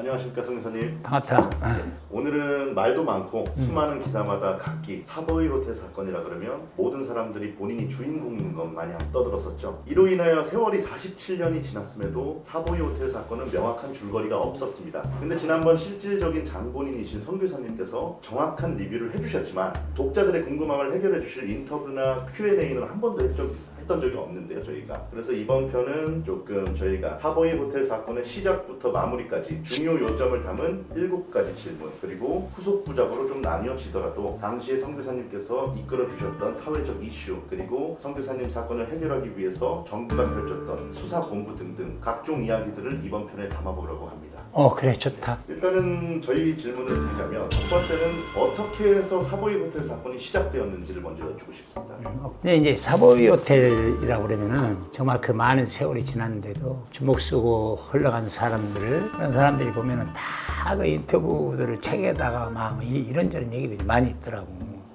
안녕하십니까 성교사님. 반갑다. 오늘은 말도 많고 음. 수많은 기사마다 각기 사보이 호텔 사건이라 그러면 모든 사람들이 본인이 주인공인 것 마냥 떠들었었죠. 이로 인하여 세월이 47년이 지났음에도 사보이 호텔 사건은 명확한 줄거리가 없었습니다. 근데 지난번 실질적인 장본인이신 성교사님께서 정확한 리뷰를 해주셨지만 독자들의 궁금함을 해결해 주실 인터뷰나 Q&A는 한 번도 했적, 했던 적이 없는데요 저희가 그래서 이번 편은 조금 저희가 사보이 호텔 사건의 시작부터 마무리까지 중요 요점을 담은 7가지 질문 그리고 후속 부작으로 좀 나뉘어지더라도 당시에 성교사님께서 이끌어 주셨던 사회적 이슈 그리고 성교사님 사건을 해결하기 위해서 정부가 펼쳤던 수사 본부 등등 각종 이야기들을 이번 편에 담아보려고 합니다. 어 그래 좋다. 일단은 저희 질문을 드리자면 첫 번째는 어떻게 해서 사보이 호텔 사건이 시작되었는지를 먼저 여쭙고 싶습니다. 근데 이제 사보이 호텔이라고 그러면은 정말 그 많은 세월이 지났는데도 주먹 쓰고 흘러간 사람들 그런 사람들이 보면은 다 그 인터뷰들을 책에다가 막 이- 이런저런 얘기들이 많이 있더라고.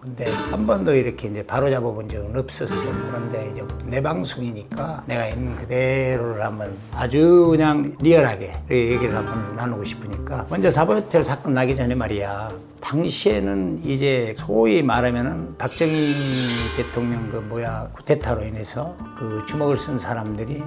근데 한 번도 이렇게 이제 바로 잡아 본 적은 없었어. 그런데 이제 내 방송이니까 내가 있는 그대로를 한번 아주 그냥 리얼하게 얘기를 한번 나누고 싶으니까 먼저 사보이 호텔 사건 나기 전에 말이야. 당시에는 이제 소위 말하면은 박정희 대통령 그 뭐야 쿠데타로 인해서 그 주먹을 쓴 사람들이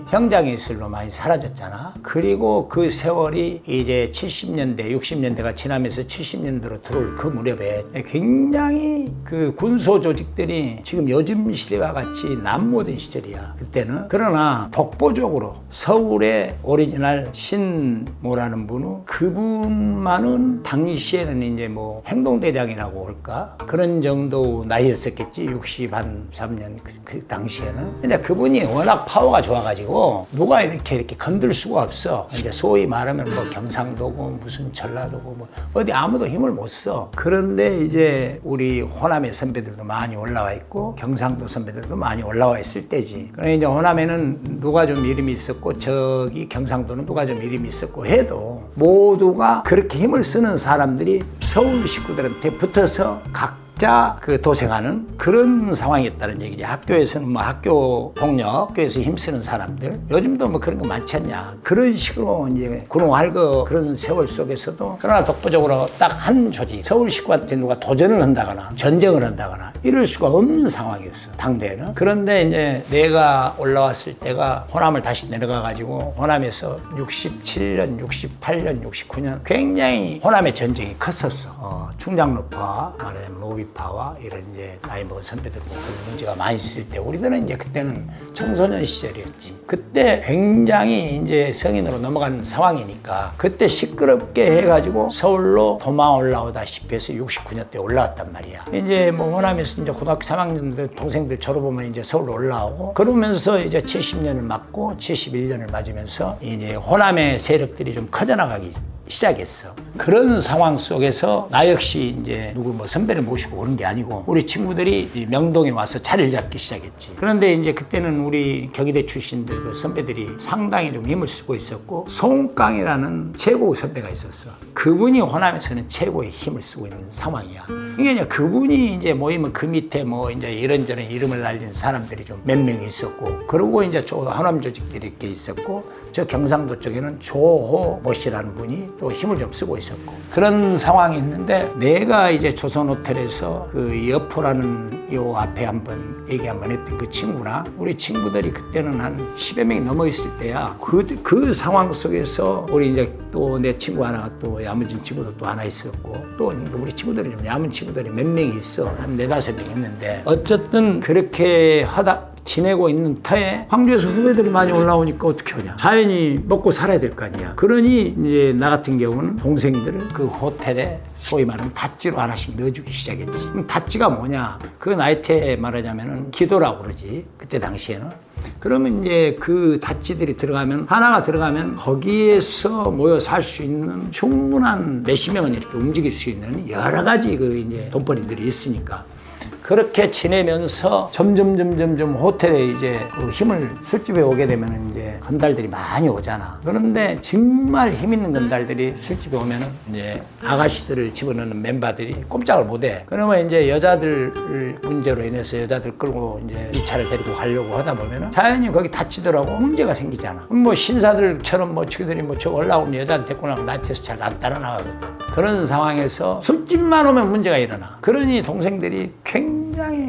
있을로 많이 사라졌잖아. 그리고 그 세월이 이제 70년대, 60년대가 지나면서 70년대로 들어올 그 무렵에 굉장히 그 군소 조직들이 지금 요즘 시대와 같이 남모된 시절이야. 그때는 그러나 독보적으로 서울의 오리지널 신모라는 분은 그분만은 당시에는 이제 뭐 행동대장이라고 할까? 그런 정도 나이였었겠지 60한 3년 그, 그 당시에는. 근데 그분이 워낙 파워가 좋아가지고 누가 이렇게 이렇게 건들 수가 없어. 이제 소위 말하면 뭐 경상도고 무슨 전라도고 뭐 어디 아무도 힘을 못 써. 그런데 이제 우리 호남의 선배들도 많이 올라와 있고 경상도 선배들도 많이 올라와 있을 때지. 그래 이제 호남에는 누가 좀 이름이 있었고 저기 경상도는 누가 좀 이름이 있었고 해도 모두가 그렇게 힘을 쓰는 사람들이 서울 식구들한테 붙어서 각 자 그 도생하는 그런 상황이었다는 얘기지. 학교에서는 뭐 학교 동료, 학교에서 힘쓰는 사람들. 요즘도 뭐 그런 거 많지 않냐. 그런 식으로 이제 군호할거 그런 세월 속에서도 그러나 독보적으로 딱 한 조직, 서울 식구한테 누가 도전을 한다거나 전쟁을 한다거나 이럴 수가 없는 상황이었어. 당대에는. 그런데 이제 내가 올라왔을 때가 호남을 다시 내려가 가지고 호남에서 67년, 68년, 69년 굉장히 호남의 전쟁이 컸었어. 어, 충장로파, 말하자면 노비 파와 이런 이제 나이 먹은 선배들 보고 그런 문제가 많이 있을 때 우리들은 이제 그때는 청소년 시절이었지. 그때 굉장히 이제 성인으로 넘어간 상황이니까 그때 시끄럽게 해가지고 서울로 도망 올라오다시피 해서 69년 때 올라왔단 말이야. 이제 뭐 호남에서 이제 고등학교 3학년 때 동생들 졸업하면 이제 서울로 올라오고 그러면서 이제 70년을 맞고 71년을 맞으면서 이제 호남의 세력들이 좀 커져나가기 시작했어. 그런 상황 속에서 나 역시 이제 누구 뭐 선배를 모시고 오는 게 아니고 우리 친구들이 이 명동에 와서 자리를 잡기 시작했지. 그런데 이제 그때는 우리 경희대 출신들 그 선배들이 상당히 좀 힘을 쓰고 있었고 송깡이라는 최고 선배가 있었어. 그분이 호남에서는 최고의 힘을 쓰고 있는 상황이야. 이게 이제 그분이 이제 모이면 그 밑에 뭐 이제 이런저런 이름을 날린 사람들이 좀 몇 명 있었고 그리고 이제 저 호남 조직들이 이렇게 있었고 저 경상도 쪽에는 조호 모 씨라는 분이 또 힘을 좀 쓰고 있었고 그런 상황이 있는데 내가 이제 조선 호텔에서 그 여포라는 요 앞에 한번 얘기 한번 했던 그 친구나 우리 친구들이 그때는 한 10여 명이 넘어 있을 때야 그, 그 상황 속에서 우리 이제 또 내 친구 하나가 또 야무진 친구도 또 하나 있었고 또 우리 친구들이 좀 야문 친구들이 몇 명이 있어. 한 네다섯 명 있는데 어쨌든 그렇게 하다 지내고 있는 터에 황주에서 후배들이 많이 올라오니까 어떻게 하냐. 자연히 먹고 살아야 될 거 아니야. 그러니 이제 나 같은 경우는 동생들을 그 호텔에 소위 말하는 닷지로 하나씩 넣어주기 시작했지. 그럼 닷지가 뭐냐. 그 나이트에 말하자면은 기도라고 그러지. 그때 당시에는. 그러면 이제 그 닷지들이 들어가면 하나가 들어가면 거기에서 모여 살 수 있는 충분한 몇십 명은 이렇게 움직일 수 있는 여러 가지 그 이제 돈벌이들이 있으니까 그렇게 지내면서 점점 점점 점 호텔에 이제 그 힘을 술집에 오게 되면 이제 건달들이 많이 오잖아. 그런데 정말 힘 있는 건달들이 술집에 오면은 이제 아가씨들을 집어넣는 멤버들이 꼼짝을 못해. 그러면 이제 여자들 문제로 인해서 여자들 끌고 이제 이 차를 데리고 가려고 하다 보면은 자연히 거기 다치더라고 문제가 생기잖아. 뭐 신사들처럼 뭐 지그들이 뭐저 올라오는 여자들 데리고 나면 나한테서 잘안 따라 나가거든. 그런 상황에서 술집만 오면 문제가 일어나. 그러니 동생들이 굉장히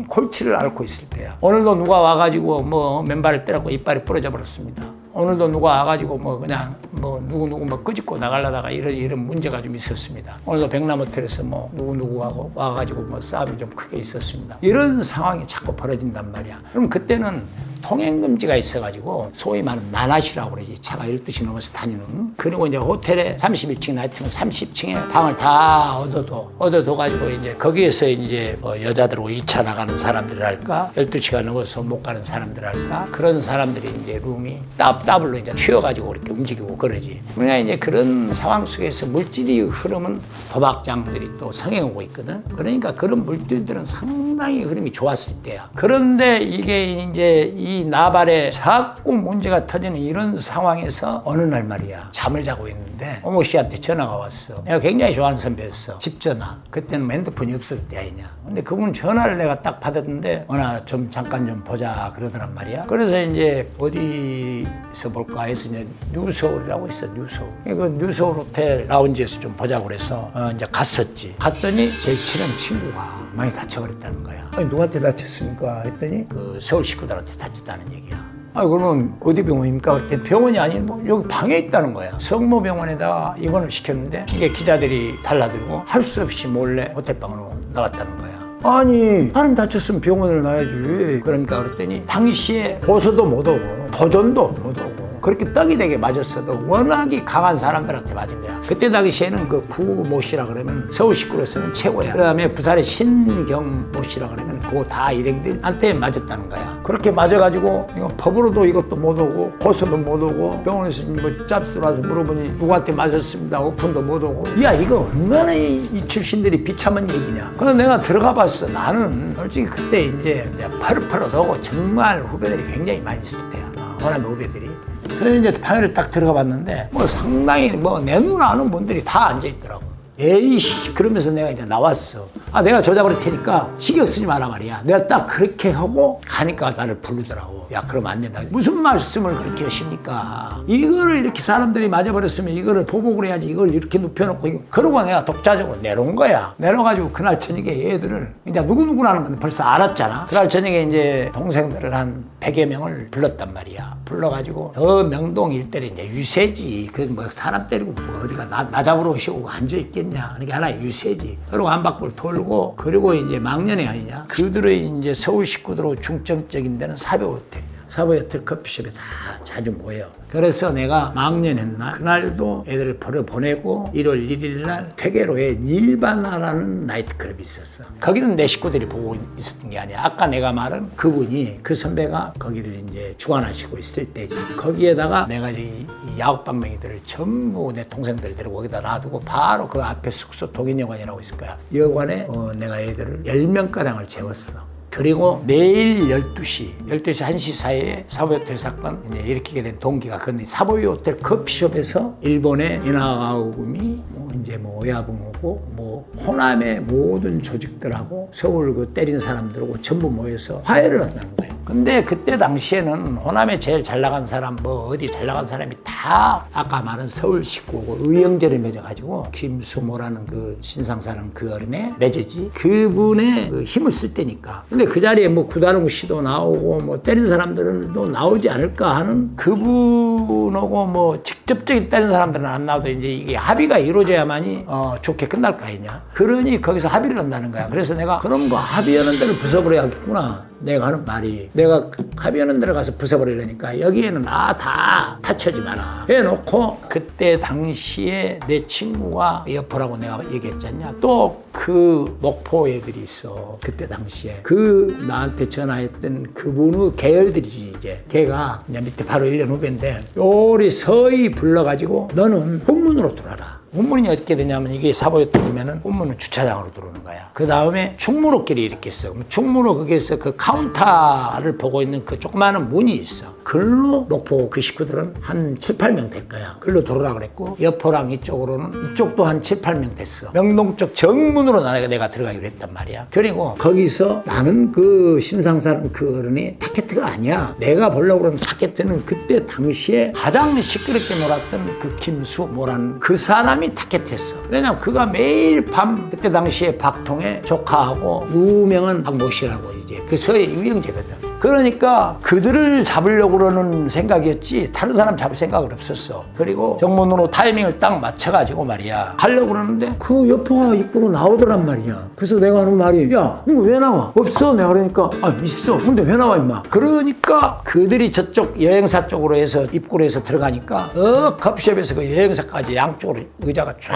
골치를 앓고 있을 때야. 오늘도 누가 와가지고 뭐 맨발을 때렸고 이빨이 부러져 버렸습니다. 오늘도 누가 와가지고 뭐 그냥 뭐 누구누구 뭐 끄집고 나가려다가 이런 이런 문제가 좀 있었습니다. 오늘도 백남호텔에서 뭐 누구누구하고 와가지고 뭐 싸움이 좀 크게 있었습니다. 이런 상황이 자꾸 벌어진단 말이야. 그럼 그때는 통행금지가 있어가지고 소위 말하는 나나시라고 그러지. 차가 12시 넘어서 다니는. 그리고 이제 호텔에 31층 나이트면 30층에 방을 다 얻어둬 얻어둬가지고 이제 거기에서 이제 뭐 여자들하고 2차 나가는 사람들이랄까 12시가 넘어서 못 가는 사람들이랄까 그런 사람들이 이제 룸이 따, 따블로 이제 튀어가지고 이렇게 움직이고 그러지. 그러니까 이제 그런 상황 속에서 물질이 흐름은 도박장들이 또 성행하고 있거든. 그러니까 그런 물질들은 상당히 흐름이 좋았을 때야. 그런데 이게 이제 이 나발에 자꾸 문제가 터지는 이런 상황에서 어느 날 말이야. 잠을 자고 있는데 어머 씨한테 전화가 왔어. 내가 굉장히 좋아하는 선배였어. 집 전화. 그때는 핸드폰이 없을 때 아니냐. 근데 그분 전화를 내가 딱 받았는데 어나 좀 잠깐 좀 보자 그러더란 말이야. 그래서 이제 어디서 볼까 해서 이제 뉴서울이라고 있어 뉴서울. 그 뉴서울 호텔 라운지에서 좀 보자고 그래서 어, 이제 갔었지. 갔더니 제일 친한 친구가 많이 다쳐버렸다는 거야. 아니 누구한테 다쳤습니까? 했더니? 그 서울 식구들한테 다쳤 다는 얘기야 아 그러면 어디 병원입니까? 그랬더니 병원이 아닌 뭐 여기 방에 있다는 거야. 성모병원에다가 입원을 시켰는데 이게 기자들이 달라들고 할 수 없이 몰래 호텔방으로 나갔다는 거야. 아니 사람 다쳤으면 병원을 놔야지. 그러니까 그랬더니 당시에 고소도 못 오고 도전도 못 오고 그렇게 떡이 되게 맞았어도 워낙에 강한 사람들한테 맞은 거야. 그때 당시에는 그 구모 씨라 그러면 서울 식구로서는 최고야. 그 다음에 부산의 신경 모 씨라 그러면 그거 다 일행들한테 맞았다는 거야. 그렇게 맞아가지고 이거 법으로도 이것도 못 오고 고소도 못 오고 병원에서 뭐 짭스 와서 물어보니 누구한테 맞았습니다. 오픈도 못 오고. 야 이거 얼마나 이, 이 출신들이 비참한 얘기냐. 그래서 내가 들어가 봤어. 나는 솔직히 그때 이제 펄펄 하고 정말 후배들이 굉장히 많이 있을 때야. 호남의 후배들이. 그래서 이제 방에를 딱 들어가 봤는데 뭐 상당히 뭐 내 눈 아는 분들이 다 앉아 있더라고. 에이씨 그러면서 내가 이제 나왔어. 아 내가 할 테니까 신경 쓰지 마라 말이야. 내가 딱 그렇게 하고 가니까 나를 부르더라고. 야 그러면 안 된다. 무슨 말씀을 그렇게 하십니까? 이거를 이렇게 사람들이 맞아버렸으면 이거를 보복을 해야지 이걸 이렇게 눕혀놓고 이거. 그러고 내가 독자적으로 내놓은 거야. 내려가지고 그날 저녁에 얘들을 이제 누구누구라는 건 벌써 알았잖아. 그날 저녁에 이제 동생들을 한 100여 명을 불렀단 말이야. 불러가지고 저 명동 일대에 이제 유세지. 그 뭐 사람 때리고 뭐 어디가 나, 나 잡으러 오시고 앉아있겠 냐. 그게 하나의 유세지. 그리고 한 바퀴를 돌고 그리고 이제 막년에 아니냐. 그들의 이제 서울 식구들로 중점적인 데는 사배호텔. 사보호텔 커피숍에 다 자주 모여. 그래서 내가 망년했나 그날도 애들을 벌어 보내고 1월 1일 날 퇴계로에 일반화라는 나이트클럽이 있었어. 거기는 내 식구들이 보고 있었던 게 아니야. 아까 내가 말한 그분이 그 선배가 거기를 이제 주관하시고 있을 때지. 거기에다가 내가 이 야구방맹이들을 전부 내 동생들 데리고 거기다 놔두고 바로 그 앞에 숙소 독인여관이라고 있을 거야. 여관에 어, 내가 애들을 10명가량을 재웠어. 그리고 매일 12시, 12시 1시 사이에 사보이 호텔 사건 이제 일으키게 된 동기가 사보이 호텔 커피숍에서 일본의 이나가오금이 뭐 이제 뭐 오야붕하고 뭐 호남의 모든 조직들하고 서울 그 때린 사람들하고 전부 모여서 화해를 한다는 거예요. 근데 그때 당시에는 호남에 제일 잘 나간 사람 뭐 어디 잘 나간 사람이 다 아까 말한 서울 식구고 의형제를 맺어가지고 김수모라는 그 신상사는 그 어른의 매제지. 그분의 그 힘을 쓸 때니까 근데 그 자리에 뭐 구다롱 씨도 나오고 뭐 때린 사람들도 나오지 않을까 하는 그분하고 뭐 직접적인 때린 사람들은 안 나와도 이제 이게 합의가 이루어져야만이 어 좋게 끝날 거 아니냐. 그러니 거기서 합의를 한다는 거야. 그래서 내가 그런 거 합의하는 데를 부숴버려야겠구나 내가 하는 말이 내가 합의하는 데를 가서 부숴버리려니까 여기에는 아다 다쳐지 마라. 해놓고 그때 당시에 내 친구가 여포라고 내가 얘기했잖냐. 또 그 목포 애들이 있어. 그때 당시에. 그 나한테 전화했던 그분의 계열들이지 이제 걔가 이제 밑에 바로 1년 후배인데 요리 서희 불러가지고 너는 본문으로 들어라 운문이 어떻게 되냐면 이게 사보였더니면은 운문은 주차장으로 들어오는 거야. 그 다음에 충무로길이 이렇게 있어. 충무로 거기에서 그 카운터를 보고 있는 그 조그마한 문이 있어. 글로 목포 그 식구들은 한 7, 8명 될 거야. 글로 들어오라 그랬고 여포랑 이쪽으로는 이쪽도 한 7, 8명 됐어. 명동 쪽 정문으로 나가 내가 들어가기로 했단 말이야. 그리고 거기서 나는 그 신상사는 그 어른이 타켓트가 아니야. 내가 보려고 그러는 타켓트는 그때 당시에 가장 시끄럽게 놀았던 그 김수 뭐라는 그 사람이 타켓트였어. 왜냐면 그가 매일 밤 그때 당시에 박통의 조카하고 유명한 박모 씨라고 이제 그 서해 유영재거든. 그러니까 그들을 잡으려고 그러는 생각이었지 다른 사람 잡을 생각은 없었어. 그리고 정문으로 타이밍을 딱 맞춰가지고 말이야 하려고 그러는데 그 여포가 입구로 나오더란 말이야. 그래서 내가 하는 말이 야 이거 왜 나와? 없어 내가 그러니까 아 있어. 근데 왜 나와 임마? 그러니까 그들이 저쪽 여행사 쪽으로 해서 입구로 해서 들어가니까 어 커피숍에서 그 여행사까지 양쪽으로 의자가 쫙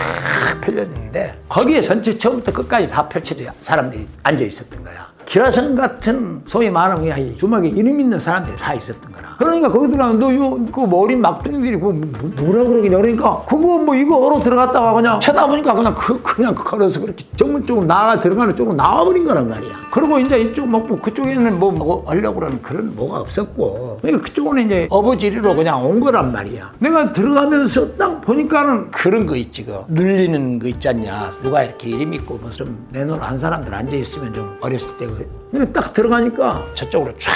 펼쳐졌는데 거기에 전체 처음부터 끝까지 다 펼쳐져 사람들이 앉아 있었던 거야. 기라성 같은 소위 말하면 이 주막에 이름 있는 사람들이 다 있었던 거라. 그러니까 거기 들어가면 너그 머리 막둥이들이 그 뭐- 뭐라 그러겠냐 그러니까 그거 뭐 이거 얼어 들어갔다가 그냥 쳐다보니까 그냥 그 그냥 걸어서 그렇게 정문 쪽으로 나가 들어가는 쪽으로 나와버린 거란 말이야. 그리고 이제 이쪽 먹고 그쪽에는 뭐, 뭐 하려고 그러는 그런 뭐가 없었고 그러니까 그쪽은 이제 어버지리로 그냥 온 거란 말이야. 내가 들어가면서 딱 보니까는 그런 거 있지 그 눌리는 거 있잖냐 누가 이렇게 이름 있고 무슨 내놓은 한 사람들 앉아 있으면 좀 어렸을 때 그. 근데 딱 들어가니까 저쪽으로 쫙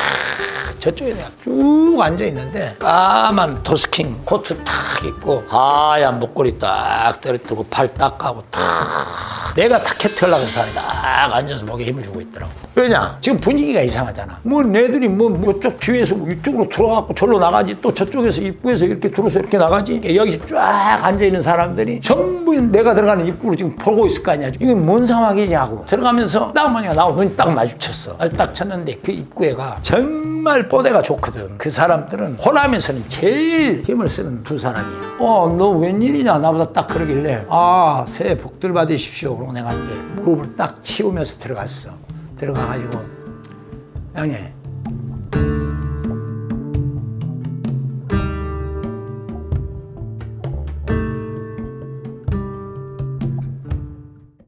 저쪽에 내가 쭉 앉아 있는데 까만 도스킹 코트 탁 입고 하얀 목걸이 딱 떨어뜨리고 팔 딱 까고 탁. 내가 하려고 사람이 딱 앉아서 목에 힘을 주고 있더라고. 왜냐? 지금 분위기가 이상하잖아. 뭐 내들이 뭐 뭐쪽 뒤에서 이쪽으로 들어가고 절로 나가지 또 저쪽에서 입구에서 이렇게 들어서 이렇게 나가지. 여기 쫙 앉아 있는 사람들이 전부 내가 들어가는 입구로 지금 보고 있을 거 아니야. 이게 뭔 상황이냐고. 들어가면서 딱 뭐냐? 나하고 눈이 딱 마주쳤어. 딱 쳤는데 그 입구에가 정말 뽀대가 좋거든. 그 사람들은 호남에서는 제일 힘을 쓰는 두 사람이야. 어 너 웬일이냐? 나보다 딱 그러길래 아 새해 복들 받으십시오. 그러고 내가 이제 무릎을 딱 치우면서 들어갔어. 들어가가지고 형님